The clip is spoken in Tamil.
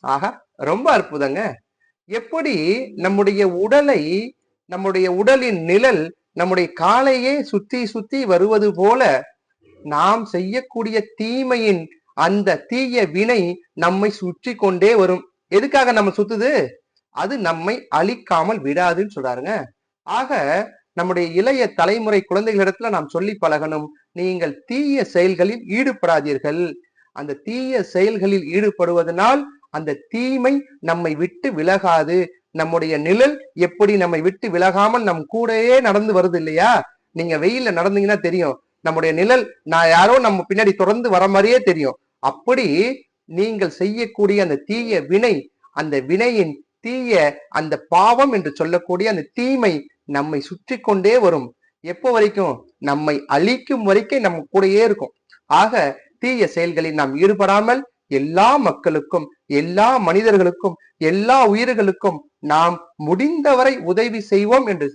ஆகா ரொம்ப அற்புதங்க. எப்படி நம்முடைய உடலை நம்முடைய உடலின் நிழல் நம்முடைய காலையே சுத்தி சுத்தி வருவது போல நாம் செய்யக்கூடிய தீமையின் அந்த தீய வினை நம்மை சுற்றி கொண்டே வரும். எதுக்காக நம்ம சுத்துது? அது நம்மை அழிக்காமல் விடாதுன்னு சொல்றாருங்க. ஆக நம்முடைய இளைய தலைமுறை குழந்தைகளிடத்துல நாம் சொல்லி பழகணும் நீங்கள் தீய செயல்களில் ஈடுபடாதீர்கள். அந்த தீய செயல்களில் ஈடுபடுவதனால் அந்த தீமை நம்மை விட்டு விலகாது. நம்முடைய நிழல் எப்படி நம்மை விட்டு விலகாமல் நம் கூடயே நடந்து வருது இல்லையா? நீங்க வெயில்ல நடந்தீங்கன்னா தெரியும். நம்முடைய நிழல் நான் யாரோ நம்ம பின்னாடி தொடர்ந்து வர மாதிரியே தெரியும். அப்படி நீங்கள் செய்யக்கூடிய அந்த தீய வினை அந்த வினையின் தீய அந்த பாவம் என்று சொல்லக்கூடிய அந்த தீமை நம்மை சுற்றி கொண்டே வரும். எப்போ வரைக்கும்? நம்மை அழிக்கும் வரைக்கும் நம்ம கூடயே இருக்கும். ஆக தீய செயல்களில் நாம் ஈடுபடாமல் எல்லா மக்களுக்கும் எல்லா மனிதர்களுக்கும் எல்லா உயிர்களுக்கும் நாம் முடிந்தவரை உதவி செய்வோம் என்று